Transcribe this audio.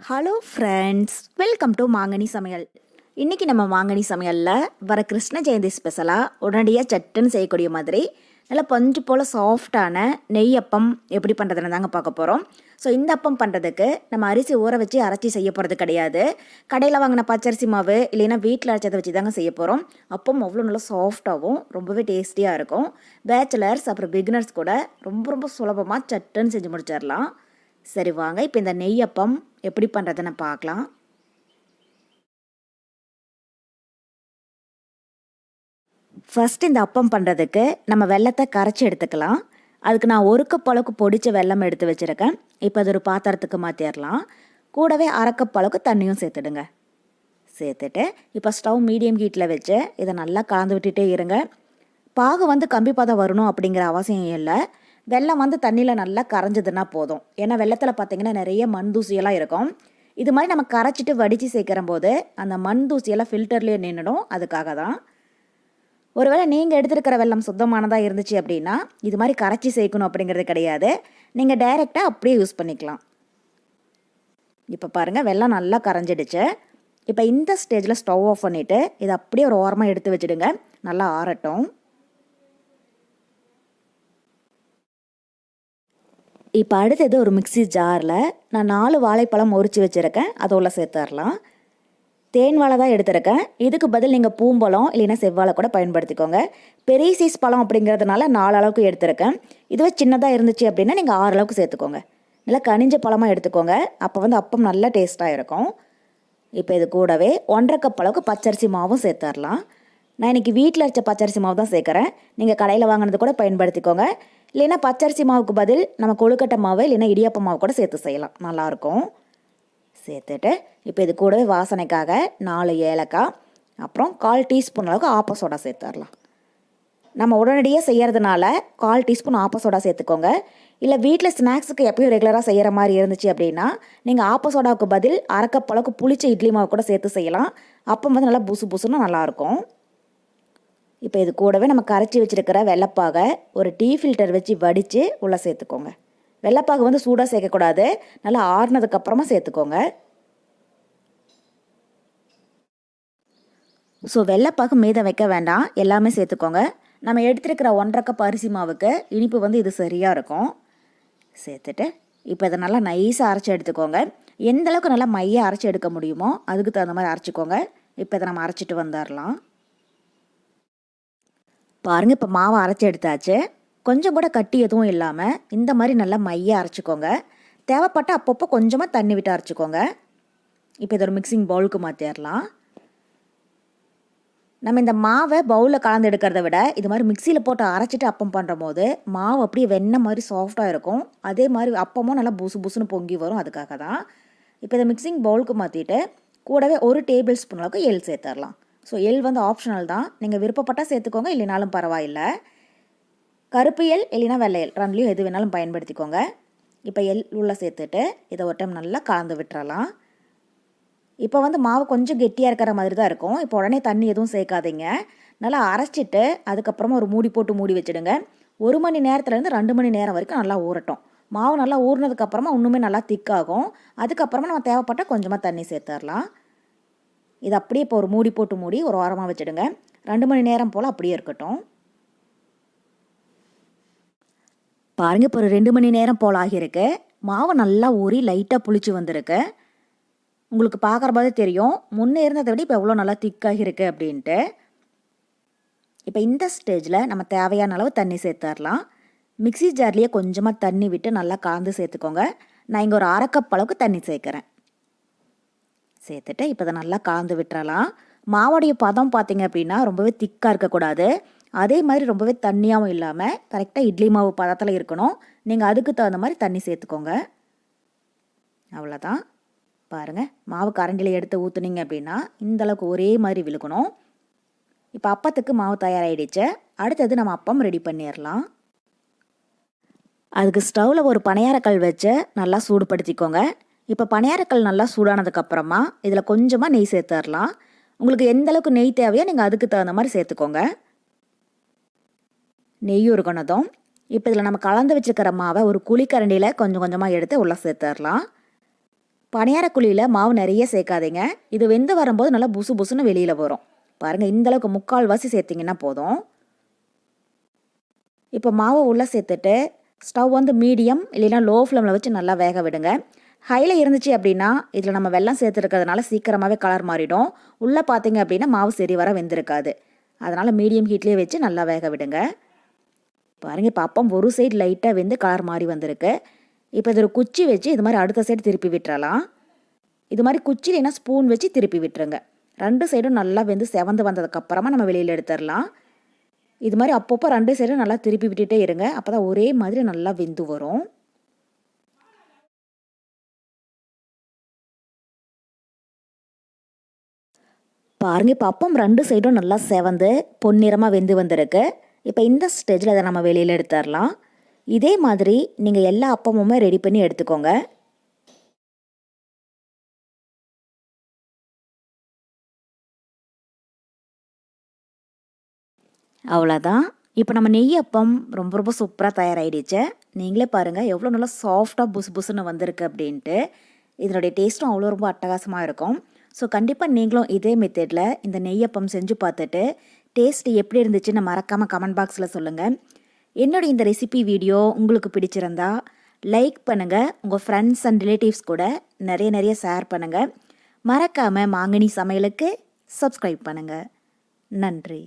Hello friends welcome to மாங்கனி சமையல் இன்றைக்கி நம்ம மாங்கனி சமையலில் வர கிருஷ்ண ஜெயந்தி ஸ்பெஷலாக உடனடியாக சட்டுன்னு செய்யக்கூடிய மாதிரி நல்லா பஞ்சு போல் சாஃப்டான நெய் அப்பம் எப்படி பண்ணுறதுன்னு தாங்க பார்க்க போகிறோம் ஸோ இந்த அப்பம் பண்ணுறதுக்கு நம்ம அரிசி ஊற வச்சு அரைச்சி செய்ய போகிறது கிடையாது. கடையில் வாங்கின பச்சரிசி மாவு இல்லைன்னா வீட்டில் அரைச்சதை வச்சு தாங்க செய்ய போகிறோம் அப்பம் அவ்வளோ நல்லா சாஃப்டாகவும் ரொம்பவே டேஸ்டியாக இருக்கும். பேச்சுலர்ஸ் அப்புறம் பிகினர்ஸ் கூட ரொம்ப ரொம்ப சுலபமாக சட்டுன்னு செஞ்சு முடிச்சிடலாம். சரி வாங்க இப்போ இந்த நெய்யப்பம் எப்படி பண்ணுறதுன்னு பார்க்கலாம். ஃபஸ்ட் இந்த அப்பம் பண்ணுறதுக்கு நம்ம வெள்ளத்தை கரைச்சி எடுத்துக்கலாம். அதுக்கு நான் ஒரு கப் அளவுக்கு பொடிச்ச வெல்லம் எடுத்து வச்சுருக்கேன். இப்போ அது ஒரு பாத்திரத்துக்கு மாற்றிடலாம் கூடவே அரை கப் அளவுக்கு தண்ணியும் சேர்த்துடுங்க. சேர்த்துட்டு இப்போ ஸ்டவ் மீடியம் ஹீட்டில் வச்சு இதை நல்லா கலந்து விட்டுட்டே இருங்க. பாகு வந்து கம்பி பதம் வரணும் அப்படிங்கிற அவசியம் இல்லை. வெள்ளம் வந்து தண்ணியில் நல்லா கரைஞ்சதுன்னா போதும். ஏன்னா வெள்ளத்தில் பார்த்தீங்கன்னா நிறைய மண் தூசியெல்லாம் இருக்கும். இது மாதிரி நம்ம கரைச்சிட்டு வடித்து சேர்க்கிற போது அந்த மண் தூசியெல்லாம் ஃபில்டர்லேயே நின்றுடும் அதுக்காக தான். ஒருவேளை நீங்கள் எடுத்துருக்கிற வெள்ளம் சுத்தமானதாக இருந்துச்சு அப்படின்னா இது மாதிரி கரைச்சி சேர்க்கணும் அப்படிங்கிறது கிடையாது. நீங்கள் டைரெக்டாக அப்படியே யூஸ் பண்ணிக்கலாம். இப்போ பாருங்கள் வெள்ளம் நல்லா கரைஞ்சிடுச்சு. இப்போ இந்த ஸ்டேஜில் ஸ்டவ் ஆஃப் பண்ணிவிட்டு இதை அப்படியே ஒரு ஓரமாக எடுத்து வச்சுடுங்க. நல்லா ஆறட்டும். இப்போ அடுத்தது ஒரு மிக்ஸி ஜாரில் நான் நாலு வாழைப்பழம் உரித்து வச்சுருக்கேன். அதோட சேர்த்துடலாம். தேன் வாழை தான் எடுத்திருக்கேன். இதுக்கு பதில் நீங்கள் பூம்பழம் இல்லைன்னா செவ்வாழை கூட பயன்படுத்திக்கோங்க. பெரிய சைஸ் பழம் அப்படிங்கிறதுனால நாலு அளவுக்கு எடுத்திருக்கேன். இதுவே சின்னதாக இருந்துச்சு அப்படின்னா நீங்கள் ஆறு அளவுக்கு சேர்த்துக்கோங்க. நல்லா கனிஞ்ச பழமாக எடுத்துக்கோங்க. அப்போ வந்து அப்பம் நல்லா டேஸ்ட்டாக இருக்கும். இப்போ இது கூடவே ஒன்றரை கப் அளவுக்கு பச்சரிசி மாவும் சேர்த்துடலாம். நான் இன்றைக்கி வீட்டில் அரைச்ச பச்சரிசி மாவு தான் சேர்க்குறேன். நீங்கள் கடையில் வாங்கினது கூட பயன்படுத்திக்கோங்க. இல்லைன்னா பச்சரிசி மாவுக்கு பதில் நம்ம கொழுக்கட்டை மாவு இல்லைன்னா இடியாப்ப மாவு கூட சேர்த்து செய்யலாம். நல்லாயிருக்கும். சேர்த்துட்டு இப்போ இது கூடவே வாசனைக்காக நாலு ஏலக்காய் அப்புறம் கால் டீஸ்பூன் அளவுக்கு ஆப்ப சோடா சேர்த்துடலாம் நம்ம உடனடியாக செய்கிறதுனால கால் டீஸ்பூன் ஆப்ப சோடா சேர்த்துக்கோங்க. இல்லை வீட்டில் ஸ்நாக்ஸுக்கு எப்பயும் ரெகுலராக செய்கிற மாதிரி இருந்துச்சு அப்படின்னா நீங்கள் ஆப்ப சோடாவுக்கு பதில் அரைக்கப்பளவுக்கு புளிச்ச இட்லி மாவு கூட சேர்த்து செய்யலாம். அப்போ வந்து நல்லா புசு புசுன்னு நல்லாயிருக்கும். இப்போ இது கூடவே நம்ம கரைச்சி வச்சுருக்கிற வெள்ளைப்பாகை ஒரு டீ ஃபில்டர் வச்சு வடித்து உள்ளே சேர்த்துக்கோங்க. வெள்ளைப்பாகை வந்து சூடாக சேர்க்கக்கூடாது. நல்லா ஆறுனதுக்கப்புறமா சேர்த்துக்கோங்க. ஸோ வெள்ளைப்பாகு மீதம் வைக்க வேண்டாம். எல்லாமே சேர்த்துக்கோங்க. நம்ம எடுத்துருக்கிற ஒன்றரை கப் அரிசி மாவுக்கு இனிப்பு வந்து இது சரியாக இருக்கும். சேர்த்துட்டு இப்போ இதை நல்லா நைஸாக அரைச்சி எடுத்துக்கோங்க. எந்த அளவுக்கு நல்லா மையாக அரைச்சி எடுக்க முடியுமோ அதுக்கு தகுந்த மாதிரி அரைச்சிக்கோங்க. இப்போ இதை நம்ம அரைச்சிட்டு வந்துடலாம். பாருங்கள் இப்போ மாவை அரைச்சி எடுத்தாச்சு. கொஞ்சம் கூட கட்டி எதுவும் இல்லாமல் இந்த மாதிரி நல்லா மையாக அரைச்சிக்கோங்க. தேவைப்பட்ட அப்பப்போ கொஞ்சமாக தண்ணி விட்டு அரைச்சிக்கோங்க. இப்போ இது ஒரு மிக்சிங் பவுலுக்கு மாற்றிடலாம் நம்ம இந்த மாவை பவுலில் கலந்து எடுக்கிறத விட இது மாதிரி மிக்சியில் போட்டு அரைச்சிட்டு அப்பம் பண்ணுற போது மாவு அப்படியே வெண்ணெய் மாதிரி சாஃப்டாக இருக்கும். அதே மாதிரி அப்பமும் நல்லா புசு புசுன்னு பொங்கி வரும் அதுக்காக தான் இப்போ இதை மிக்சிங் பவுலுக்கு மாற்றிட்டு கூடவே ஒரு டேபிள் ஸ்பூன் அளவுக்கு எள் சேர்த்துடலாம். ஸோ எள் வந்து ஆப்ஷனல் தான். நீங்கள் விருப்பப்பட்டால் சேர்த்துக்கோங்க இல்லைனாலும் பரவாயில்ல. கருப்பு எல் இல்லைனா வெள்ளை ரெண்டுலையும் எது வேணாலும் பயன்படுத்திக்கோங்க. இப்போ எள் உள்ளே சேர்த்துட்டு இதை ஒரு டைம் நல்லா கலந்து விட்டுறலாம். இப்போ வந்து மாவு கொஞ்சம் கெட்டியாக இருக்கிற மாதிரி தான் இருக்கும். இப்போ உடனே தண்ணி எதுவும் சேர்க்காதீங்க. நல்லா அரைச்சிட்டு அதுக்கப்புறமா ஒரு மூடி போட்டு மூடி வச்சுடுங்க. ஒரு மணி நேரத்துலேருந்து ரெண்டு மணி நேரம் வரைக்கும் நல்லா ஊறட்டும். மாவு நல்லா ஊறினதுக்கப்புறமா இன்னுமே நல்லா திக்காகும் அதுக்கப்புறமா நம்ம தேவைப்பட்டால் கொஞ்சமாக தண்ணி சேர்த்துடலாம் இது அப்படியே இப்போ ஒரு மூடி போட்டு மூடி ஒரு வாரமாக வச்சுடுங்க. ரெண்டு மணி நேரம் போல் அப்படியே இருக்கட்டும். பாருங்கள் இப்போ ஒரு ரெண்டு மணி நேரம் போல் ஆகியிருக்கு. மாவு நல்லா ஊறி லைட்டாக புளிச்சு வந்திருக்கு. உங்களுக்கு பார்க்குறபோது தெரியும். முன்னே இருந்ததை விட இப்போ எவ்வளோ நல்லா திக்காக இருக்கு அப்படின்ட்டு. இப்போ இந்த ஸ்டேஜில் நம்ம தேவையான அளவு தண்ணி சேர்த்துடலாம். மிக்சி ஜார்லேயே கொஞ்சமாக தண்ணி விட்டு நல்லா கலந்து சேர்த்துக்கோங்க. நான் இங்கே ஒரு அரைக்கப் அளவுக்கு தண்ணி சேர்க்குறேன். சேர்த்துட்டு இப்போ இதை நல்லா கலந்து விட்டுறலாம். மாவோடைய பதம் பார்த்தீங்க அப்படின்னா ரொம்பவே திக்காக இருக்கக்கூடாது. அதே மாதிரி ரொம்பவே தண்ணியாகவும் இல்லாமல் கரெக்டாக இட்லி மாவு பதத்தில் இருக்கணும். நீங்கள் அதுக்கு தகுந்த மாதிரி தண்ணி சேர்த்துக்கோங்க. அவ்வளோதான். பாருங்கள் மாவு கரண்டியில் எடுத்து ஊற்றுனீங்க அப்படின்னா இந்தளவுக்கு ஒரே மாதிரி விழுக்கணும் இப்போ அப்பத்துக்கு மாவு தயாராகிடுச்சு அடுத்தது நம்ம அப்பம் ரெடி பண்ணிடலாம். அதுக்கு ஸ்டவ்வில் ஒரு பணியாரக்கல் வச்சு நல்லா சூடுபடுத்திக்கோங்க. இப்போ பணியாரக்கல் நல்லா சூடானதுக்கப்புறமா இதில் கொஞ்சமாக நெய் சேர்த்துடலாம் உங்களுக்கு எந்த அளவுக்கு நெய் தேவையோ நீங்கள் அதுக்கு தகுந்த மாதிரி சேர்த்துக்கோங்க. நெய் உருகணதும் இப்போ இதில் நம்ம கலந்து வச்சுருக்கிற மாவை ஒரு குழிக்கரண்டியில் கொஞ்சம் கொஞ்சமாக எடுத்து உள்ளே சேர்த்துடலாம் பணியாரக்குழியில் மாவு நிறைய சேர்க்காதீங்க. இது வெந்து வரும்போது நல்லா புசு புசுன்னு வெளியில் வரும். பாருங்கள் இந்த அளவுக்கு முக்கால்வாசி சேர்த்திங்கன்னா போதும். இப்போ மாவை உள்ளே சேர்த்துட்டு ஸ்டவ் வந்து மீடியம் இல்லைன்னா லோ ஃப்ளேமில் வச்சு நல்லா வேக விடுங்க. ஹையில் இருந்துச்சு அப்படின்னா இதில் நம்ம வெள்ளம் சேர்த்துருக்கிறதுனால சீக்கிரமாகவே கலர் மாறிடும். உள்ளே பார்த்தீங்க அப்படின்னா மாவு சரி வர வெந்திருக்காது. அதனால் மீடியம் ஹீட்லேயே வச்சு நல்லா வேக விடுங்க. பாருங்கள் இப்போ அப்பம் ஒரு சைடு லைட்டாக வெந்து கலர் மாறி வந்திருக்கு. இப்போ இது ஒரு குச்சி வச்சு இது மாதிரி அடுத்த சைடு திருப்பி விட்டுறலாம். இது மாதிரி குச்சி இல்லைன்னா ஸ்பூன் வச்சு திருப்பி விட்டுருங்க. ரெண்டு சைடும் நல்லா வெந்து செவந்து வந்ததுக்கப்புறமா நம்ம வெளியில் எடுத்துடலாம் இது மாதிரி அப்பப்போ ரெண்டு சைடும் நல்லா திருப்பி விட்டுட்டே இருங்க. அப்போ தான் ஒரே மாதிரி நல்லா வெந்து வரும். பாருங்க இப்போ அப்பம் ரெண்டு சைடும் நல்லா செவந்து பொன்னிறமாக வெந்து வந்திருக்கு. இப்போ இந்த ஸ்டேஜில் அதை நம்ம வெளியில் எடுத்துடலாம். இதே மாதிரி நீங்கள் எல்லா அப்பமுமே ரெடி பண்ணி எடுத்துக்கோங்க. அவ்வளோதான் இப்போ நம்ம நெய் அப்பம் ரொம்ப ரொம்ப சூப்பராக தயாராகிடுச்சு நீங்களே பாருங்கள் எவ்வளோ நல்லா சாஃப்டாக புசு புசுன்னு வந்திருக்கு அப்படின்ட்டு. இதனுடைய டேஸ்ட்டும் அவ்வளோ ரொம்ப அட்டகாசமாக இருக்கும். ஸோ கண்டிப்பாக நீங்களும் இதே மெத்தடில் இந்த நெய்யப்பம் செஞ்சு பார்த்துட்டு டேஸ்ட் எப்படி இருந்துச்சுன்னு மறக்காமல் கமெண்ட் பாக்ஸில் சொல்லுங்கள் என்னுடைய இந்த ரெசிபி வீடியோ உங்களுக்கு பிடிச்சிருந்தா லைக் பண்ணுங்கள் உங்கள் ஃப்ரெண்ட்ஸ் அண்ட் ரிலேட்டிவ்ஸ் கூட நிறைய நிறைய ஷேர் பண்ணுங்கள் மறக்காமல் மாங்கனி சமையலுக்கு சப்ஸ்கிரைப் பண்ணுங்கள் நன்றி.